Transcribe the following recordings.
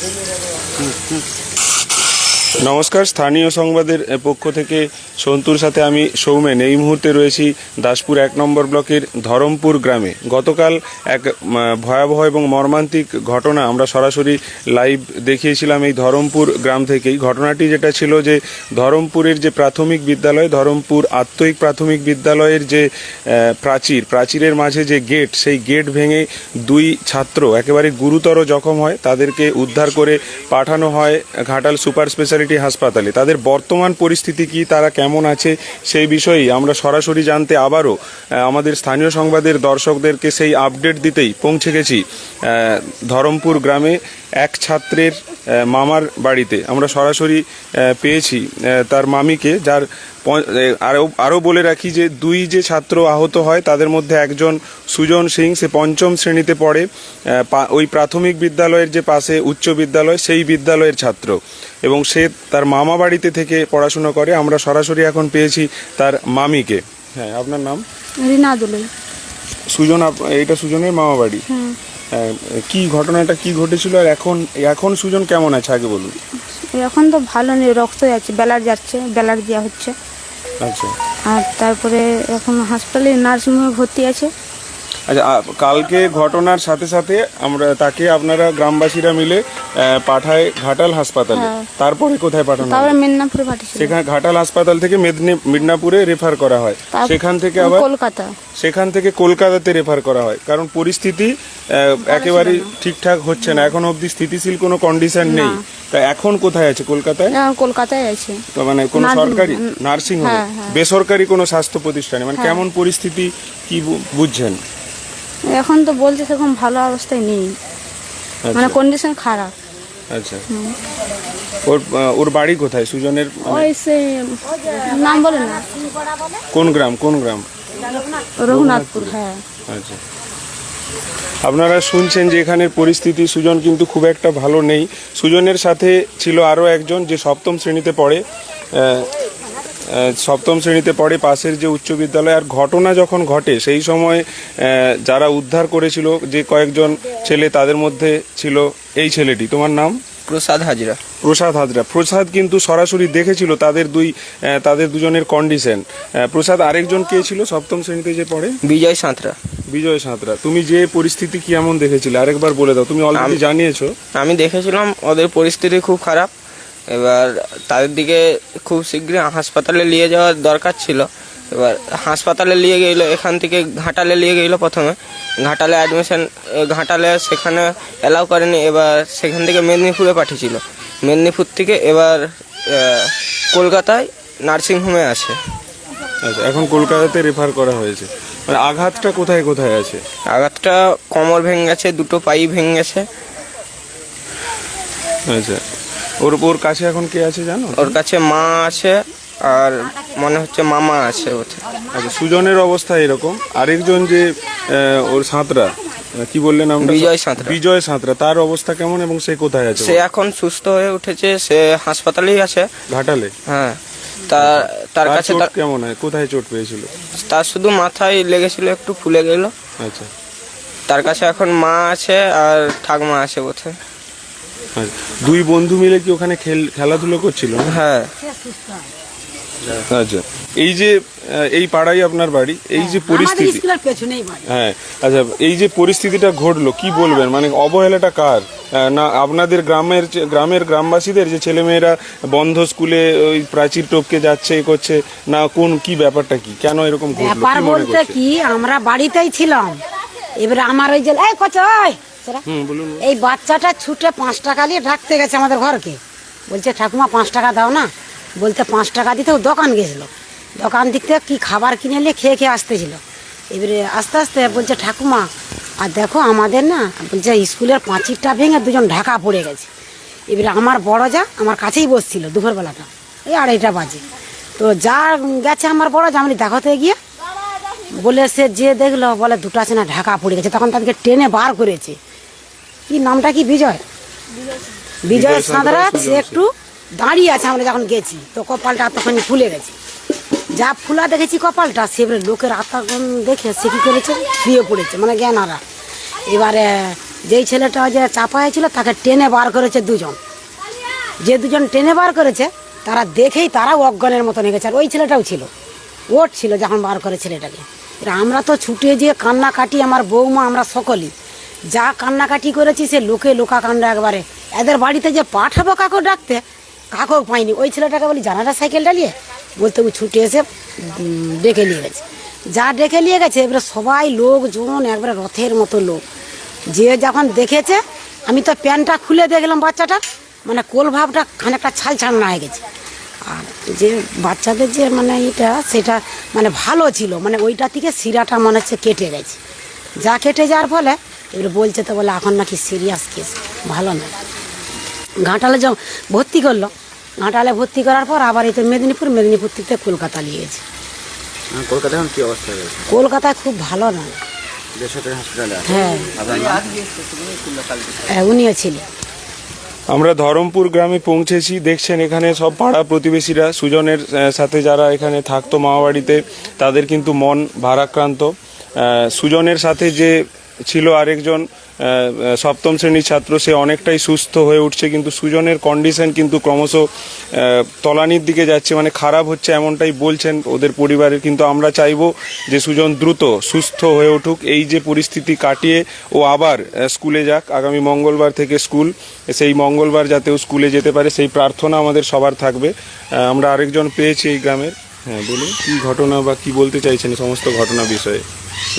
Tuz, tuz. নমস্কার, স্থানীয় সংবাদের পক্ষ থেকে সন্তুর সাথে আমি সৌমেন। এই মুহূর্তে রয়েছি দাসপুর এক নম্বর ব্লকের ধরমপুর গ্রামে। গতকাল এক ভয়াবহ এবং মর্মান্তিক ঘটনা আমরা সরাসরি লাইভ দেখিয়েছিলাম এই ধরমপুর গ্রাম থেকেই। ঘটনাটি যেটা ছিল যে, ধরমপুরের যে প্রাথমিক বিদ্যালয়, ধরমপুর আত্ময়িক প্রাথমিক বিদ্যালয়ের যে প্রাচীর, প্রাচীরের মাঝে যে গেট, সেই গেট ভেঙে দুই ছাত্র একেবারে গুরুতর জখম হয়। তাদেরকে উদ্ধার করে পাঠানো হয় ঘাটাল সুপার স্পেশালিটি হাসপাতালে তাদের বর্তমান পরিস্থিতি কি, তারা কেমন আছে, সেই বিষয়েই আমরা সরাসরি জানতে আবারও আমাদের স্থানীয় সংবাদের দর্শকদেরকে সেই আপডেট দিতেই পৌঁছে গেছি ধরমপুর গ্রামে এক ছাত্রের মামার বাড়িতে। আমরা সরাসরি পেয়েছি তার মামিকে, যার আরও আরও বলে রাখি যে দুই যে ছাত্র আহত হয় তাদের মধ্যে একজন সুজন সিং সে পঞ্চম শ্রেণীতে পড়ে। ওই প্রাথমিক বিদ্যালয়ের যে পাশে উচ্চ বিদ্যালয় সেই বিদ্যালয়ের ছাত্র। এবং সে তার মামা বাড়িতে থেকে পড়াশোনা করে। আমরা সরাসরি এখন পেয়েছি তার মামিকে। হ্যাঁ আপনার নাম? সুজন এটা সুজনের মামা বাড়ি? হ্যাঁ, কি ঘটনাটা কি ঘটেছিল? আর এখন এখন সুজন কেমন আছে আগে বলুন। এখন তো ভালো নেই রক্ত যাচ্ছে ব্যালার যাচ্ছে ব্যালার দেওয়া হচ্ছে। আচ্ছা। আর তারপরে এখন হাসপাতালে নার্সিংহোমে ভর্তি আছে। আচ্ছা কালকে ঘটনার সাথে সাথে আমরা তাকে আপনারা গ্রামবাসীরা মিলে পাঠায় ঘাটাল হাসপাতালে। হ্যাঁ। তারপরে কোথায় পাঠানো? তারপরে মেদিনীপুরে পাঠিয়েছিল সেখানে ঘাটাল হাসপাতাল থেকে মেদিনী মিদনাপুরে রেফার করা হয়। সেখান থেকে আবার কলকাতা। সেখান থেকে কলকাতাতে রেফার করা হয়। কারণ পরিস্থিতি একেবারে ঠিকঠাক হচ্ছে না। এখন অবধি স্থিতিশীল কোনো কন্ডিশন নেই। তা এখন কোথায় আছে? কলকাতায়? কলকাতায় আছে। তো মানে কোনো সরকারি? Nursing home? হ্যাঁ, হ্যাঁ। বেসরকারি কোনো স্বাস্থ্য প্রতিষ্ঠানে? মানে কেমন পরিস্থিতি কি বুঝছেন? এখন তো বলছে সেরকম ভালো অবস্থায় নেই। মানে আচ্ছা। কন্ডিশন খারাপ। আচ্ছা। ওর ওর বাড়ি কোথায়? সুজনের মানে ওই সে নাম বলে না? কোন গ্রাম? কোন গ্রাম? রঘুনাথপুর হ্যাঁ। আচ্ছা। আপনারা শুনছেন যে এখানের পরিস্থিতি সুজন কিন্তু খুব একটা ভালো নেই। সুজনের সাথে ছিল আরও একজন যে সপ্তম শ্রেণীতে পড়ে সপ্তম শ্রেণীতে পড়ে পাশের যে উচ্চ বিদ্যালয় আর ঘটনা যখন ঘটে সেই সময় যারা উদ্ধার করেছিল যে কয়েকজন ছেলে তাদের মধ্যে ছিল এই ছেলেটি। তোমার নাম? প্রসাদ হাজরা। প্রসাদ হাজরা। প্রসাদ কিন্তু সরাসরি দেখেছিল তাদের দুই তাদের দুজনের কন্ডিশন প্রসাদ আরেকজন কে ছিল সপ্তম শ্রেণীতে যে পড়ে? বিজয় সাঁতরা। বিজয় সাঁতরা। তুমি যে পরিস্থিতি কি এমন দেখেছিলে? আরেকবার বলে দাও। তুমি অলরেডি জানিয়েছো। আমি দেখেছিলাম ওদের পরিস্থিতি খুব খারাপ। এবার তাদের দিকে খুব শীঘ্রই হাসপাতালে নিয়ে যাওয়ার দরকার ছিল। এবার হাসপাতালে নিয়ে গেল এখান থেকে ঘাটালে নিয়ে গেলো প্রথমে। ঘাটালে অ্যাডমিশন ঘাটালে সেখানে অ্যালাউ করেনি এবার সেখান থেকে মেদিনীপুরে পাঠিয়েছিল। মেদিনীপুর থেকে এবার কলকাতায় নার্সিংহোমে আছে। আচ্ছা এখন কলকাতাতে রেফার করা হয়েছে। মানে আঘাতটা কোথায় কোথায় আছে? আঘাতটা কোমর ভেঙে গেছে দুটো পাই ভেঙে গেছে। আচ্ছা। ওর ওর কাছে এখন কে আছে জানো? ওর কাছে মা আছে আর মনে হচ্ছে মামা আছে ওতে আচ্ছা সুজনের অবস্থা এরকম। আরেকজন যে আহ, ওর সাঁতরা আহ, কি বললেন আমরা? বিজয় সাঁতরা। বিজয় সাঁতরা তার অবস্থা কেমন এবং সে কোথায় আছে? সে এখন সুস্থ হয়ে উঠেছে সে হাসপাতালেই আছে। ঘাটালে? হ্যাঁ তার তার তার কাছে চোট তার- কেমন হয়? কোথায় চোট পেয়েছিল? তার শুধু মাথায় লেগেছিল একটু ফুলে গেল। আচ্ছা। তার কাছে এখন মা আছে আর ঠাকমা আছে বোধ আচ্ছা দুই বন্ধু মিলে কি ওখানে খেল খেলাধুলো করছিল হ্যাঁ। আচ্ছা এই যে এই পাড়াই আপনার বাড়ি এই যে পরিস্থিতি পেছনেই বাড়ি। হ্যাঁ আচ্ছা এই যে পরিস্থিতিটা ঘটলো কি বলবেন? মানে অবহেলাটা কার? না আপনাদের গ্রামের গ্রামের গ্রামবাসীদের যে ছেলেমেয়েরা বন্ধ স্কুলে ওই প্রাচীর টপকে যাচ্ছে এ করছে না কোন কি ব্যাপারটা কি? কেন এরকম ঘটলো? ব্যাপার কি বলতে কি আমরা বাড়িতেই ছিলাম। এবারে আমার ওই যে এই বলুন। এই বাচ্চাটা ছুটে পাঁচ টাকা দিয়ে ডাকতে গেছে আমাদের ঘরকে। বলছে ঠাকুমা পাঁচ টাকা দাও না। বলতে পাঁচ টাকা দিতে ও দোকান গেছিল। দোকান দিক থেকে কি খাবার কিনে নিয়ে খেয়ে খেয়ে আসতেছিল। এবারে আস্তে আস্তে বলছে ঠাকুমা আর দেখো আমাদের না বলছে স্কুলের পাঁচিরটা ভেঙে দুজন ঢাকা পড়ে গেছে। এবারে আমার বড় যা আমার কাছেই বসছিল দুপুরবেলাটা এই আড়াইটা বাজে। তো যা গেছে আমার বড় যা আমি দেখাতে গিয়ে বলে সে যে দেখল বলে দুটো আছে না ঢাকা পড়ে গেছে। তখন তাদেরকে টেনে বার করেছে। কি নামটা কি বিজয়? বিজয় সাঁতরা সে একটু দাঁড়িয়ে আছে আমরা যখন গেছি তো কপালটা এতখানি ফুলে গেছে। যা ফুলা দেখেছি কপালটা সে লোকের আত্মা দেখে সে কি করেছে? শুয়ে পড়েছে মানে জ্ঞানারা। এবারে যেই ছেলেটা যে চাপা হয়েছিল তাকে টেনে বার করেছে দুজন। যে দুজন টেনে বার করেছে তারা দেখেই তারা অজ্ঞানের মতো গেছে। আর ওই ছেলেটাও ছিল। ওট ছিল যখন বার করে ছেলেটাকে। এবার আমরা তো ছুটে যেয়ে কান্নাকাটি আমার বৌমা আমরা সকলেই যা কান্নাকাটি করেছি সে লোকে লোকাকাণ্ড একবারে। এদের বাড়িতে যে পাঠাবো কাকু ডাকতে কাকেও পাইনি। ওই ছেলেটাকে বলি জানাটা সাইকেলটা নিয়ে বলতে ও ছুটে এসে ডেকে নিয়ে গেছে। যা ডেকে নিয়ে গেছে, এবারে সবাই লোকজন একবারে রথের মতো লোক। যে যখন দেখেছে, আমি তো প্যান্টটা খুলে দেখলাম বাচ্চাটা মানে কোল ভাবটা খানিকটা ছাল ছাড়না হয়ে গেছে। আর যে বাচ্চাদের যে মানে এটা, সেটা মানে ভালো ছিল। মানে ওইটা থেকে শিরাটা মনে হচ্ছে কেটে গেছে। যা কেটে যাওয়ার ফলে এবারে বলছে তো বলে এখন নাকি সিরিয়াস কেস ভালো না। ঘাটালে যখন ভর্তি করল ঘাটালে ভর্তি করার পর আবার এই তো মেদিনীপুর মেদিনীপুর থেকে কলকাতা নিয়ে গেছে কলকাতায় এখন কি অবস্থা রয়েছে কলকাতায় খুব ভালো না। বেসরকারি হ্যাঁ। হ্যাঁ, উনিও ছিল আমরা ধরমপুর গ্রামে পৌঁছেছি দেখছেন এখানে সব পাড়া প্রতিবেশীরা সুজনের সাথে যারা এখানে থাকতো মামাবাড়িতে তাদের কিন্তু মন ভারাক্রান্ত। সুজনের সাথে যে ছিল আরেকজন সপ্তম শ্রেণির ছাত্র, সে অনেকটাই সুস্থ হয়ে উঠছে, কিন্তু সুজনের কন্ডিশন কিন্তু ক্রমশ তলানির দিকে যাচ্ছে মানে খারাপ হচ্ছে এমনটাই বলছেন ওদের পরিবারের, কিন্তু আমরা চাইব যে সুজন দ্রুত সুস্থ হয়ে উঠুক, এই যে পরিস্থিতি কাটিয়ে ও আবার স্কুলে যাক, আগামী মঙ্গলবার থেকে স্কুল, সেই মঙ্গলবার যাতে ও স্কুলে যেতে পারে, সেই প্রার্থনা আমাদের সবার থাকবে। আমরা আরেকজন পেয়েছি এই গ্রামের। হ্যাঁ বলুন, কী ঘটনা বা কি বলতে চাইছেন সমস্ত ঘটনা বিষয়ে?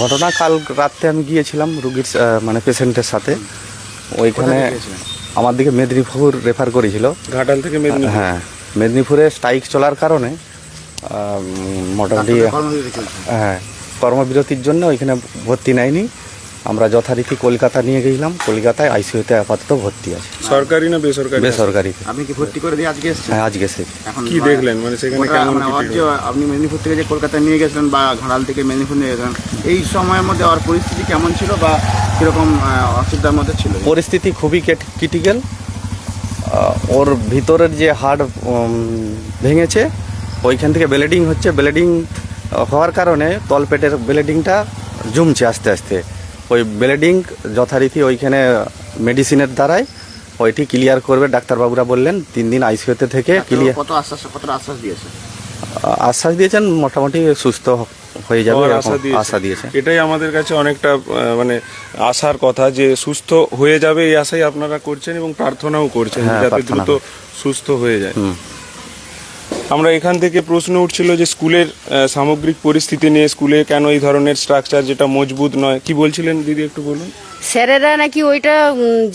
ঘটনা কাল রাত্রে আমি গিয়েছিলাম রুগীর মানে পেশেন্টের সাথে। ওইখানে আমার দিকে মেদিনীপুর রেফার করেছিল। ঘাটাল থেকে মেদিনীপুর? হ্যাঁ মেদিনীপুরে স্ট্রাইক চলার কারণে মোটামুটি হ্যাঁ কর্মবিরতির জন্য ওইখানে ভর্তি নেয়নি। আমরা যথারীতি কলকাতা নিয়ে গেছিলাম কলকাতায় আইসিইউতে আপাতত ভর্তি আছে। সরকারি না বেসরকারি? বেসরকারি। আপনি কি ভর্তি করে দিয়ে আজকে এসেছেন হ্যাঁ আজকে সে এখন কি দেখলেন? মানে সেখানে কেমন মানে আপনি মেদিনীপুর থেকে যে কলকাতা নিয়ে গেছিলেন বা ঘাড়াল থেকে মেদিনীপুর নিয়ে গেছিলেন এই সময়ের মধ্যে ওর পরিস্থিতি কেমন ছিল বা কীরকম অসুবিধার মধ্যে ছিল? পরিস্থিতি খুবই ক্রিটিক্যাল ওর ভিতরের যে হাড় ভেঙেছে ওইখান থেকে ব্লিডিং হচ্ছে। ব্লিডিং হওয়ার কারণে তলপেটের ব্লিডিংটা জমছে আস্তে আস্তে। ওই ব্লিডিং যথারীতি ওইখানে মেডিসিনের দ্বারাই ওইটি ক্লিয়ার করবে। ডাক্তারবাবুরা বললেন তিন দিন আইসিইউতে থেকে ক্লিয়ার কত আশ্বাস কতটা আশ্বাস দিয়েছে আশ্বাস দিয়েছেন মোটামুটি সুস্থ হয়ে যাবে আশা দিয়েছে। এটাই আমাদের কাছে অনেকটা মানে আশার কথা যে সুস্থ হয়ে যাবে এই আশাই আপনারা করছেন এবং প্রার্থনাও করছেন হ্যাঁ, যাতে দ্রুত সুস্থ হয়ে যায়। আমরা এখান থেকে প্রশ্ন উঠছিল যে স্কুলের সামগ্রিক পরিস্থিতি নিয়ে স্কুলে কেন এই ধরনের স্ট্রাকচার যেটা মজবুত নয়। কি বলছিলেন দিদি একটু বলুন? স্যারেরা নাকি ওইটা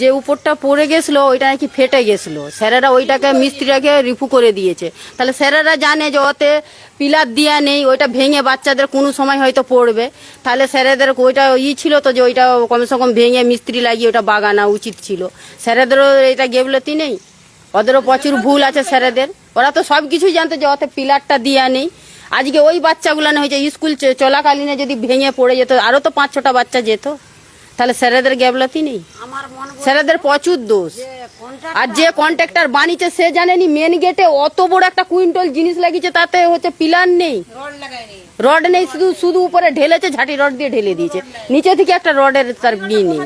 যে উপরটা পড়ে গেছিল, ওইটা নাকি ফেটে গেছিল। স্যারেরা ওইটাকে মিস্ত্রিটাকে রিপু করে দিয়েছে। তাহলে স্যারেরা জানে যে ওতে পিলার দেওয়া নেই, ওইটা ভেঙে বাচ্চাদের কোনো সময় হয়তো পড়বে। তাহলে স্যারেদের ওইটা ই ছিল তো যে ওইটা কমসে কম ভেঙে মিস্ত্রি লাগিয়ে ওটা বাগানো উচিত ছিল। স্যারেদেরও এটা গেবলতি নেই? ওদেরও প্রচুর ভুল আছে স্যারেদের। ওরা তো সব কিছুই জানতো যে ওতে পিলারটা দেওয়া নেই। আজকে ওই বাচ্চাগুলো না হয়েছে স্কুল চলাকালীনে যদি ভেঙে পড়ে যেত আরও তো পাঁচ ছটা বাচ্চা যেত। তাহলে স্যারেদের গ্যাবলতি নেই। স্যারেদের প্রচুর দোষ। আর যে কন্ট্রাক্টর বানিয়েছে সে জানেনি মেন গেটে অত বড় একটা কুইন্টল জিনিস লাগিয়েছে তাতে হচ্ছে পিলার নেই। রড নেই শুধু শুধু উপরে ঢেলেছে ঝাঁটি রড দিয়ে ঢেলে দিয়েছে। নিচে থেকে একটা রডের তার বি নেই।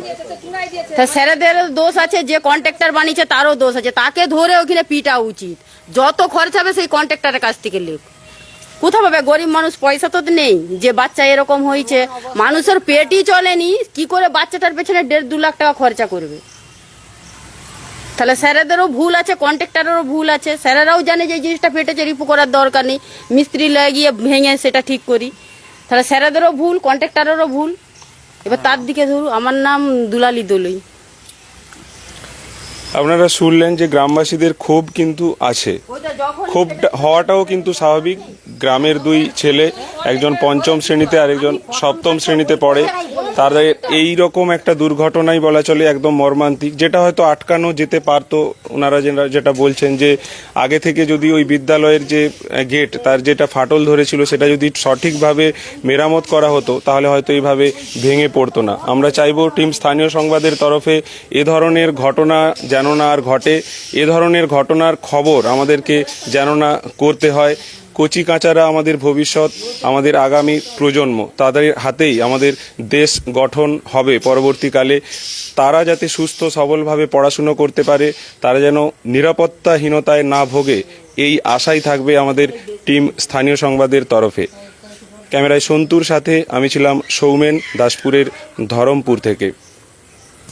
তা স্যারেদের দোষ আছে, যে কন্ট্রাক্টর বানিয়েছে তারও দোষ আছে। তাকে ধরে ওখানে পিটা উচিত। যত খরচ হবে সেই কন্ট্রাক্টরের কাছ থেকে লেখ কোথাও পাবে গরিব মানুষ পয়সা তো নেই, যে বাচ্চা এরকম হয়েছে। মানুষের পেটই চলেনি, কি করে বাচ্চাটার পেছনে দেড় দু লাখ টাকা খরচা করবে? তাহলে স্যারেদেরও ভুল আছে কন্ট্রাক্টরেরও ভুল আছে। স্যারেরাও জানে যে জিনিসটা পেটেছে রিপু করার দরকার নেই। মিস্ত্রি লাগিয়ে ভেঙে সেটা ঠিক করি। তাহলে স্যারেদেরও ভুল কন্ট্রাক্টরেরও ভুল। এবার তার দিকে ধরু আমার নাম দুলালি দলুই। আপনারা শুনলেন যে গ্রামবাসীদের ক্ষোভ কিন্তু আছে। ক্ষোভ হওয়াটাও কিন্তু স্বাভাবিক। গ্রামের দুই ছেলে, একজন পঞ্চম শ্রেণীতে আর একজন সপ্তম শ্রেণীতে পড়ে। তাদের এই রকম একটা দুর্ঘটনাই বলা চলে, একদম মর্মান্তিক। যেটা হয়তো আটকানো যেতে পারতো ওনারা যেটা- বলছেন যে, আগে থেকে যদি ওই বিদ্যালয়ের যে গেট তার যেটা ফাটল ধরেছিল, সেটা যদি সঠিকভাবে মেরামত করা হতো, তাহলে হয়তো এইভাবে ভেঙে পড়তো না। আমরা চাইব টিম স্থানীয় সংবাদের তরফে এ ধরনের ঘটনা যেন না আর ঘটে, এ ধরনের ঘটনার খবর আমাদেরকে যেন না করতে হয়। কচি কাঁচারা আমাদের ভবিষ্যৎ, আমাদের আগামী প্রজন্ম, তাদের হাতেই আমাদের দেশ গঠন হবে পরবর্তীকালে। তারা যাতে সুস্থ, সবলভাবে পড়াশুনো করতে পারে, তারা যেন নিরাপত্তাহীনতায় না ভোগে, এই আশাই থাকবে আমাদের টিম স্থানীয় সংবাদের তরফে। ক্যামেরায় সন্তুর সাথে আমি ছিলাম সৌমেন দাসপুরের ধরমপুর থেকে।